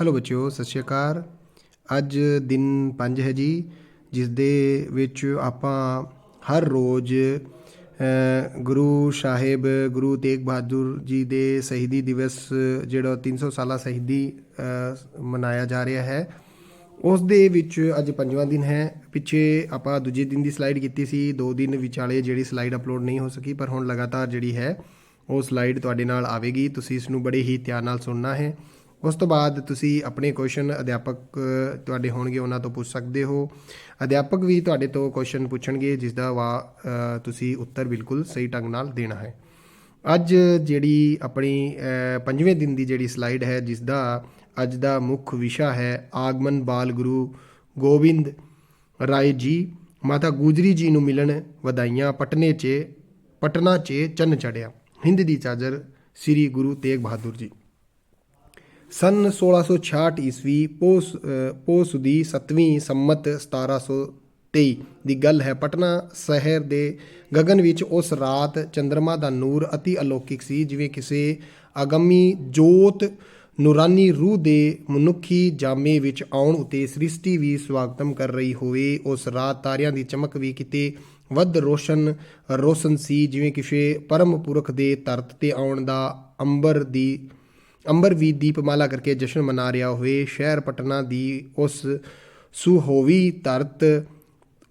Hello ਬੱਚਿਓ, ਸਤਿ ਸ਼੍ਰੀ ਅਕਾਲ। ਅੱਜ ਦਿਨ 5 ਹੈ ਜੀ ਜਿਸ ਦੇ ਵਿੱਚ ਆਪਾਂ ਹਰ ਰੋਜ਼ ਗੁਰੂ ਸਾਹਿਬ, ਗੁਰੂ ਤੇਗ ਬਹਾਦਰ ਜੀ ਦੇ ਸ਼ਹੀਦੀ ਦਿਵਸ, ਜਿਹੜਾ 300 ਸਾਲਾ ਸ਼ਹੀਦੀ ਮਨਾਇਆ ਜਾ ਰਿਹਾ ਹੈ। ਉਸ ਦੇ ਵਿੱਚ ਅੱਜ ਪੰਜਵਾਂ ਦਿਨ ਹੈ। ਪਿੱਛੇ ਆਪਾਂ ਦੂਜੇ ਦਿਨ ਦੀ ਸਲਾਈਡ ਕੀਤੀ ਸੀ। ਦੋ ਦਿਨ ਵਿਚਾਲੇ ਜਿਹੜੀ ਸਲਾਈਡ ਅਪਲੋਡ ਨਹੀਂ ਹੋ ਸਕੀ, ਪਰ ਹੁਣ ਲਗਾਤਾਰ ਜਿਹੜੀ ਹੈ, ਉਹ ਸਲਾਈਡ ਤੁਹਾਡੇ ਨਾਲ ਆਵੇਗੀ। ਤੁਸੀਂ ਇਸ ਨੂੰ ਬੜੇ ਹੀ ਧਿਆਨ ਨਾਲ ਸੁਣਨਾ ਹੈ। ਉਸ ਤੋਂ ਬਾਅਦ ਤੁਸੀਂ ਆਪਣੇ ਕੁਐਸਚਨ ਅਧਿਆਪਕ, ਤੁਹਾਡੇ ਹੋਣਗੇ ਉਹਨਾਂ ਤੋਂ ਪੁੱਛ ਸਕਦੇ ਹੋ। ਅਧਿਆਪਕ ਵੀ ਤੁਹਾਡੇ ਤੋਂ ਕੁਐਸਚਨ ਪੁੱਛਣਗੇ ਜਿਸ ਦਾ ਵਾ ਤੁਸੀਂ ਉੱਤਰ ਬਿਲਕੁਲ ਸਹੀ ਢੰਗ ਨਾਲ ਦੇਣਾ ਹੈ। ਅੱਜ ਜਿਹੜੀ ਆਪਣੀ ਪੰਜਵੇਂ ਦਿਨ ਦੀ ਜਿਹੜੀ ਸਲਾਈਡ ਹੈ ਜਿਸ ਦਾ ਅੱਜ ਦਾ ਮੁੱਖ ਵਿਸ਼ਾ ਹੈ ਆਗਮਨ ਬਾਲ ਗੁਰੂ ਗੋਬਿੰਦ ਰਾਏ ਜੀ। ਮਾਤਾ ਗੁਜਰੀ ਜੀ ਨੂੰ ਮਿਲਣ ਵਧਾਈਆਂ, ਪਟਨੇ 'ਚ, ਪਟਨਾ 'ਚ ਚੰਨ ਚੜਿਆ ਹਿੰਦ ਦੀ ਚਾਦਰ ਸ੍ਰੀ ਗੁਰੂ ਤੇਗ ਬਹਾਦਰ ਜੀ। ਸਨ 1666 ਈਸਵੀ ਪੋਸ ਅ, ਪੋਸ ਦੀ 7ਵੀਂ ਸੰਮਤ 1723 ਦੀ ਗੱਲ ਹੈ। ਪਟਨਾ ਸ਼ਹਿਰ ਦੇ ਗਗਨ ਵਿੱਚ ਉਸ ਰਾਤ ਚੰ드ਰਮਾ ਦਾ ਨੂਰ ਅਤੀ ਅਲੌਕਿਕ ਸੀ ਜਿਵੇਂ ਕਿਸੇ ਅਗੰਮੀ ਜੋਤ ਨੂਰਾਨੀ ਰੂਹ ਦੇ ਮਨੁੱਖੀ ਜਾਮੇ ਵਿੱਚ ਆਉਣ ਉਤੇ ਸ੍ਰਿਸ਼ਟੀ ਵੀ ਸਵਾਗਤਮ ਕਰ ਰਹੀ ਹੋਵੇ। ਉਸ ਰਾਤ ਤਾਰਿਆਂ ਦੀ ਚਮਕ ਵੀ ਕਿਤੇ ਵੱਧ ਰੋਸ਼ਨ ਰੋਸ਼ਨ ਸੀ ਜਿਵੇਂ ਕਿਸੇ ਪਰਮ ਪੁਰਖ ਦੇ ਧਰਤ ਤੇ ਆਉਣ ਦਾ ਅੰਬਰ ਦੀ ਅੰਬਰ ਵੀ ਦੀਪਮਾਲਾ ਕਰਕੇ ਜਸ਼ਨ ਮਨਾ ਰਿਹਾ ਹੋਏ ਸ਼ਹਿਰ ਪਟਨਾ ਦੀ ਉਸ ਸੁਹੋਵੀ ਤਰਤ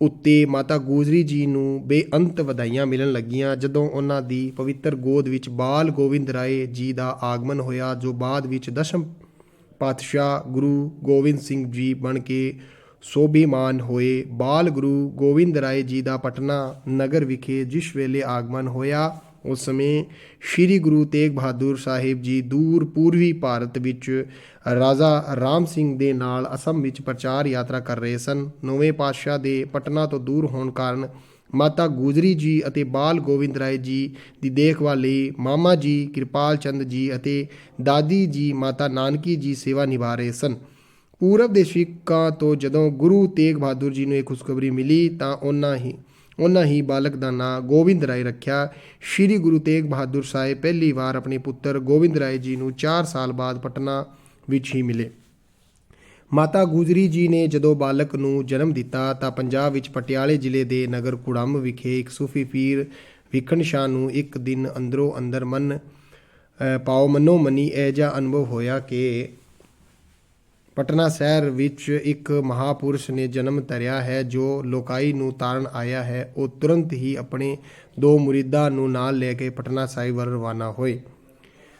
ਉੱਤੇ ਮਾਤਾ ਗੋਜਰੀ ਜੀ ਨੂੰ ਬੇਅੰਤ ਵਧਾਈਆਂ ਮਿਲਣ ਲੱਗੀਆਂ, ਜਦੋਂ ਉਹਨਾਂ ਦੀ ਪਵਿੱਤਰ ਗੋਦ ਵਿੱਚ ਬਾਲ ਗੋਬਿੰਦ ਰਾਏ ਜੀ ਦਾ ਆਗਮਨ ਹੋਇਆ, ਜੋ ਬਾਅਦ ਵਿੱਚ ਦਸ਼ਮ ਪਾਤਸ਼ਾਹ ਗੁਰੂ ਗੋਬਿੰਦ ਸਿੰਘ ਜੀ ਬਣ ਕੇ ਸੋਭੀਮਾਨ ਹੋਏ। ਬਾਲ ਗੁਰੂ ਗੋਬਿੰਦ ਰਾਏ ਜੀ ਦਾ ਪਟਨਾ ਨਗਰ ਵਿਖੇ ਜਿਸ ਵੇਲੇ ਆਗਮਨ ਹੋਇਆ ਉਸ ਸਮੇਂ ਸ੍ਰੀ ਗੁਰੂ ਤੇਗ ਬਹਾਦਰ ਸਾਹਿਬ ਜੀ ਦੂਰ ਪੂਰਬੀ ਭਾਰਤ ਵਿੱਚ ਰਾਜਾ ਰਾਮ ਸਿੰਘ ਦੇ ਨਾਲ ਅਸਮ ਵਿੱਚ ਪ੍ਰਚਾਰ ਯਾਤਰਾ ਕਰ ਰਹੇ ਸਨ। ਨੌਵੇਂ ਪਾਤਸ਼ਾਹ ਦੇ ਪਟਨਾ ਤੋਂ ਦੂਰ ਹੋਣ ਕਾਰਨ ਮਾਤਾ ਗੁਜਰੀ ਜੀ ਅਤੇ ਬਾਲ ਗੋਬਿੰਦ ਰਾਏ ਜੀ ਦੀ ਦੇਖਭਾਲ ਲਈ ਮਾਮਾ ਜੀ, ਕਿਰਪਾਲ ਚੰਦ ਜੀ ਅਤੇ ਦਾਦੀ ਜੀ, ਮਾਤਾ ਨਾਨਕੀ ਜੀ ਸੇਵਾ ਨਿਭਾ ਰਹੇ ਸਨ। ਪੂਰਬ ਦੇ ਸਿੱਖਾਂ ਤੋਂ ਜਦੋਂ ਗੁਰੂ ਤੇਗ ਬਹਾਦਰ ਜੀ ਨੂੰ ਇਹ ਖੁਸ਼ਖਬਰੀ ਮਿਲੀ ਤਾਂ ਉਹਨਾਂ ਹੀ ਉਹਨਾਂ ਹੀ ਬਾਲਕ ਦਾ ਨਾਂ ਗੋਬਿੰਦ ਰਾਏ ਰੱਖਿਆ। ਸ੍ਰੀ ਗੁਰੂ ਤੇਗ ਬਹਾਦਰ ਸਾਹਿਬ ਪਹਿਲੀ ਵਾਰ ਆਪਣੇ ਪੁੱਤਰ ਗੋਬਿੰਦ ਰਾਏ ਜੀ ਨੂੰ 4 ਸਾਲ ਬਾਅਦ ਪਟਨਾ ਵਿੱਚ ਹੀ ਮਿਲੇ। ਮਾਤਾ ਗੁਜਰੀ ਜੀ ਨੇ ਜਦੋਂ ਬਾਲਕ ਨੂੰ ਜਨਮ ਦਿੱਤਾ ਤਾਂ ਪੰਜਾਬ ਵਿੱਚ ਪਟਿਆਲੇ ਜ਼ਿਲ੍ਹੇ ਦੇ ਨਗਰ ਕੁੜੰਬ ਵਿਖੇ ਇੱਕ ਸੂਫੀ ਪੀਰ ਵਿਖਣ ਸ਼ਾਹ ਨੂੰ ਇੱਕ ਦਿਨ ਅੰਦਰੋਂ ਅੰਦਰ ਮਨ ਅ, ਪਾਓ ਮਨੋ ਮਨੀ ਇਹ ਜਿਹਾ ਅਨੁਭਵ ਹੋਇਆ ਕਿ ਪਟਨਾ ਸ਼ਹਿਰ ਵਿੱਚ ਇੱਕ ਮਹਾਪੁਰਸ਼ ਨੇ ਜਨਮ ਧਰਿਆ ਹੈ, ਜੋ ਲੋਕਾਈ ਨੂੰ ਤਾਰਨ ਆਇਆ ਹੈ। ਉਹ ਤੁਰੰਤ ਹੀ ਆਪਣੇ ਦੋ ਮੁਰੀਦਾਂ ਨੂੰ ਨਾਲ ਲੈ ਕੇ ਪਟਨਾ ਸਾਹਿਬ ਵੱਲ ਰਵਾਨਾ ਹੋਏ।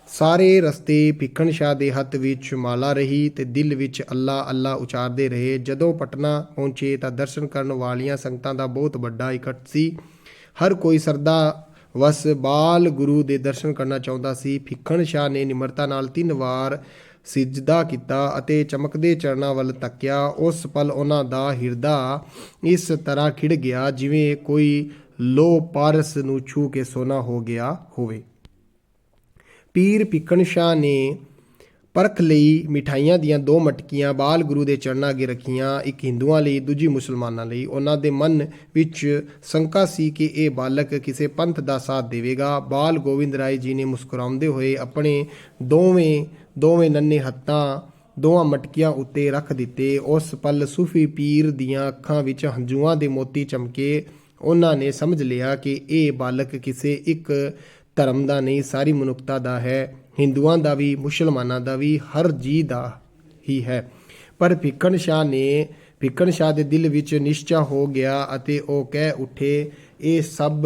ਸਾਰੇ ਰਸਤੇ ਭਿੱਖਣ ਸ਼ਾਹ ਦੇ ਹੱਥ ਵਿੱਚ ਮਾਲਾ ਰਹੀ ਤੇ ਦਿਲ ਵਿੱਚ ਅੱਲਾ ਅੱਲਾ ਉਚਾਰਦੇ ਰਹੇ। ਜਦੋਂ ਪਟਨਾ ਪਹੁੰਚੇ ਤਾਂ ਦਰਸ਼ਨ ਕਰਨ ਵਾਲੀਆਂ ਸੰਗਤਾਂ ਦਾ ਬਹੁਤ ਵੱਡਾ ਇਕੱਠ ਸੀ। ਹਰ ਕੋਈ ਸਰਦਾ ਵਸ ਬਾਲ ਗੁਰੂ ਦੇ ਦਰਸ਼ਨ ਕਰਨਾ ਚਾਹੁੰਦਾ ਸੀ। ਭਿੱਖਣ ਸ਼ਾਹ ਨੇ ਨਿਮਰਤਾ ਨਾਲ ਤਿੰਨ ਵਾਰ ਸਿਜਦਾ ਕੀਤਾ ਅਤੇ ਚਮਕਦੇ ਚਰਨਾਂ ਵੱਲ ਤੱਕਿਆ। ਉਸ ਪਲ ਉਹਨਾਂ ਦਾ ਹਿਰਦਾ ਇਸ ਤਰ੍ਹਾਂ ਖਿੜ ਗਿਆ ਜਿਵੇਂ ਕੋਈ ਲੋ ਪਾਰਸ ਨੂੰ ਛੂ ਕੇ ਸੋਨਾ ਹੋ ਗਿਆ ਹੋਵੇ। ਪੀਰ ਪਿੱਕਣ ਸ਼ਾਹ ਨੇ ਪਰਖ ਲਈ ਮਿਠਾਈਆਂ ਦੀਆਂ ਦੋ ਮਟਕੀਆਂ ਬਾਲ ਗੁਰੂ ਦੇ ਚਰਨਾਂ ਅੱਗੇ ਰੱਖੀਆਂ ਇੱਕ ਹਿੰਦੂਆਂ ਲਈ, ਦੂਜੀ ਮੁਸਲਮਾਨਾਂ ਲਈ। ਉਹਨਾਂ ਦੇ ਮਨ ਵਿੱਚ ਸ਼ੰਕਾ ਸੀ ਕਿ ਇਹ ਬਾਲਕ ਕਿਸੇ ਪੰਥ ਦਾ ਸਾਥ ਦੇਵੇਗਾ। ਬਾਲ ਗੋਬਿੰਦ ਰਾਏ ਜੀ ਨੇ ਮੁਸਕਰਾਉਂਦੇ ਹੋਏ ਆਪਣੇ ਦੋਵੇਂ ਦੋਵੇਂ ਨੰਨੇ ਹੱਥਾਂ ਦੋਵਾਂ ਮਟਕੀਆਂ ਉੱਤੇ ਰੱਖ ਦਿੱਤੇ। ਉਸ ਪਲ ਸੂਫੀ ਪੀਰ ਦੀਆਂ ਅੱਖਾਂ ਵਿੱਚ ਹੰਝੂਆਂ ਦੇ ਮੋਤੀ ਚਮਕੇ। ਉਹਨਾਂ ਨੇ ਸਮਝ ਲਿਆ ਕਿ ਇਹ ਬਾਲਕ ਕਿਸੇ ਇੱਕ ਧਰਮ ਦਾ ਨਹੀਂ, ਸਾਰੀ ਮਨੁੱਖਤਾ ਦਾ ਹੈ। ਹਿੰਦੂਆਂ ਦਾ ਵੀ, ਮੁਸਲਮਾਨਾਂ ਦਾ ਵੀ, ਹਰ ਜੀ ਦਾ ਹੀ ਹੈ। ਪਰ ਫਿੱਕਣ ਸ਼ਾਹ ਨੇ, ਭਿੱਖਣ ਸ਼ਾਹ ਦੇ ਦਿਲ ਵਿੱਚ ਨਿਸ਼ਚਾ ਹੋ ਗਿਆ ਅਤੇ ਉਹ ਕਹਿ ਉੱਠੇ, ਇਹ ਸਭ,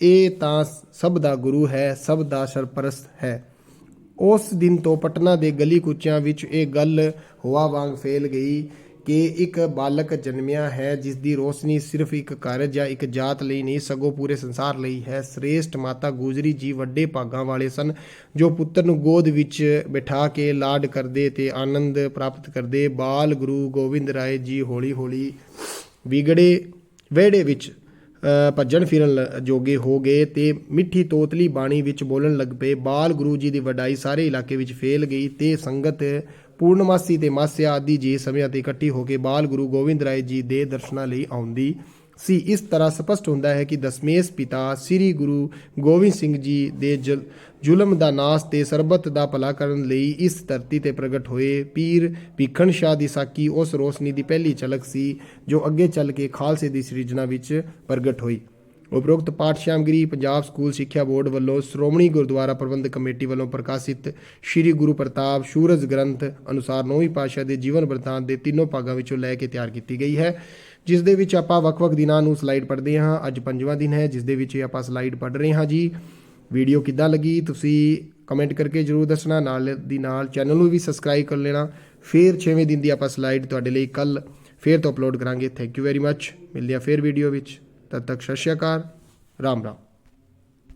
ਇਹ ਤਾਂ ਸਭ ਦਾ ਗੁਰੂ ਹੈ, ਸਭ ਦਾ ਸਰਪ੍ਰਸਤ ਹੈ। ਉਸ ਦਿਨ ਤੋਂ ਪਟਨਾ ਦੇ ਗਲੀ ਕੁਚਿਆਂ ਵਿੱਚ ਇਹ ਗੱਲ ਹਵਾ ਵਾਂਗ ਫੈਲ ਗਈ ਕਿ ਇੱਕ ਬਾਲਕ ਜਨਮਿਆ ਹੈ ਜਿਸ ਦੀ ਰੋਸ਼ਨੀ ਸਿਰਫ ਇੱਕ ਘਰ ਜਾਂ ਇੱਕ ਜਾਤ ਲਈ ਨਹੀਂ, ਸਗੋਂ ਪੂਰੇ ਸੰਸਾਰ ਲਈ ਹੈ। ਸ੍ਰੇਸ਼ਟ ਮਾਤਾ ਗੁਜਰੀ ਜੀ ਵੱਡੇ ਭਾਗਾਂ ਵਾਲੇ ਸਨ, ਜੋ ਪੁੱਤਰ ਨੂੰ ਗੋਦ ਵਿੱਚ ਬਿਠਾ ਕੇ ਲਾਡ ਕਰਦੇ ਤੇ ਆਨੰਦ ਪ੍ਰਾਪਤ ਕਰਦੇ। ਬਾਲ ਗੁਰੂ ਗੋਬਿੰਦ ਰਾਏ ਜੀ ਹੌਲੀ ਹੌਲੀ ਵਿਗੜੇ, ਵਿਹੜੇ ਵਿੱਚ ਭੱਜਣ ਫਿਰਨ ਜੋਗੇ ਹੋ ਗਏ ਤੇ ਮਿੱਠੀ ਤੋਤਲੀ ਬਾਣੀ ਵਿੱਚ ਬੋਲਣ ਲੱਗ ਪਏ। ਬਾਲ ਗੁਰੂ ਜੀ ਦੀ ਵਡਾਈ ਸਾਰੇ ਇਲਾਕੇ ਵਿੱਚ ਫੈਲ ਗਈ ਤੇ ਸੰਗਤ ਪੂਰਨਮਾਸੀ ਤੇ ਮਾਸਿਆ ਆਦਿ ਜੇ ਸਮਿਆਂ ਤੇ ਇਕੱਠੀ ਹੋ ਕੇ ਬਾਲ ਗੁਰੂ ਗੋਬਿੰਦ ਰਾਏ ਜੀ ਦੇ ਦਰਸ਼ਨਾਂ ਲਈ ਆਉਂਦੀ ਸੀ। ਇਸ ਤਰ੍ਹਾਂ ਸਪਸ਼ਟ ਹੁੰਦਾ ਹੈ ਕਿ ਦਸਮੇਸ਼ ਪਿਤਾ ਸ੍ਰੀ ਗੁਰੂ ਗੋਬਿੰਦ ਸਿੰਘ ਜੀ ਦੇ ਜਲ- ਜ਼ੁਲਮ ਦਾ ਨਾਸ ਤੇ ਸਰਬਤ ਦਾ ਭਲਾ ਕਰਨ ਲਈ ਇਸ ਧਰਤੀ ਤੇ ਪ੍ਰਗਟ ਹੋਏ। ਪੀਰ ਭੀਖਣ ਸ਼ਾਹ ਦੀ ਸਾਕੀ ਉਸ ਰੋਸ਼ਨੀ ਦੀ ਪਹਿਲੀ ਝਲਕ ਸੀ, ਜੋ ਅੱਗੇ ਚੱਲ ਕੇ ਖਾਲਸੇ ਦੀ ਸਿਰਜਣਾ ਵਿੱਚ ਪ੍ਰਗਟ ਹੋਈ। ਉਪਰੋਕਤ ਪਾਠ ਸ਼ਾਮਗਰੀ ਪੰਜਾਬ ਸਕੂਲ ਸਿੱਖਿਆ ਬੋਰਡ ਵੱਲੋਂ ਸ਼੍ਰੋਮਣੀ ਗੁਰਦੁਆਰਾ ਪ੍ਰਬੰਧਕ ਕਮੇਟੀ ਵੱਲੋਂ ਪ੍ਰਕਾਸ਼ਿਤ ਸ੍ਰੀ ਗੁਰੂ ਪ੍ਰਤਾਪ ਸੂਰਜ ਗ੍ਰੰਥ ਅਨੁਸਾਰ ਨੌਵੀਂ ਪਾਤਸ਼ਾਹ ਦੇ ਜੀਵਨ ਬ੍ਰਿਤਾਂਤ ਦੇ ਤਿੰਨੋਂ ਭਾਗਾਂ ਵਿੱਚੋਂ ਲੈ ਕੇ ਤਿਆਰ ਕੀਤੀ ਗਈ ਹੈ, ਜਿਸ ਦੇ ਵਿੱਚ ਆਪਾਂ ਵੱਖ-ਵੱਖ ਦਿਨਾਂ ਨੂੰ ਸਲਾਈਡ ਪੜ੍ਹਦੇ ਹਾਂ। ਅੱਜ ਪੰਜਵਾਂ ਦਿਨ ਹੈ, ਜਿਸ ਦੇ ਵਿੱਚ ਇਹ ਆਪਾਂ ਸਲਾਈਡ ਪੜ੍ਹ ਰਹੇ ਹਾਂ ਜੀ। ਵੀਡੀਓ ਕਿੱਦਾਂ ਲੱਗੀ, ਤੁਸੀਂ ਕਮੈਂਟ ਕਰਕੇ ਜਰੂਰ ਦੱਸਣਾ, ਨਾਲ ਦੀ ਨਾਲ ਚੈਨਲ ਨੂੰ ਵੀ ਸਬਸਕ੍ਰਾਈਬ ਕਰ ਲੈਣਾ। ਫਿਰ 6ਵੇਂ ਦਿਨ ਦੀ ਆਪਾਂ ਸਲਾਈਡ ਤੁਹਾਡੇ ਲਈ ਕੱਲ ਫੇਰ ਤੋਂ ਅਪਲੋਡ ਕਰਾਂਗੇ। ਥੈਂਕ ਯੂ ਵੈਰੀ ਮੱਚ ਮਿਲਦੇ ਹਾਂ ਫੇਰ ਵੀਡੀਓ ਵਿੱਚ। ਤਦ ਤੱਕ ਸਤਿ ਸ਼੍ਰੀ ਅਕਾਲ ਰਾਮ ਰਾਮ।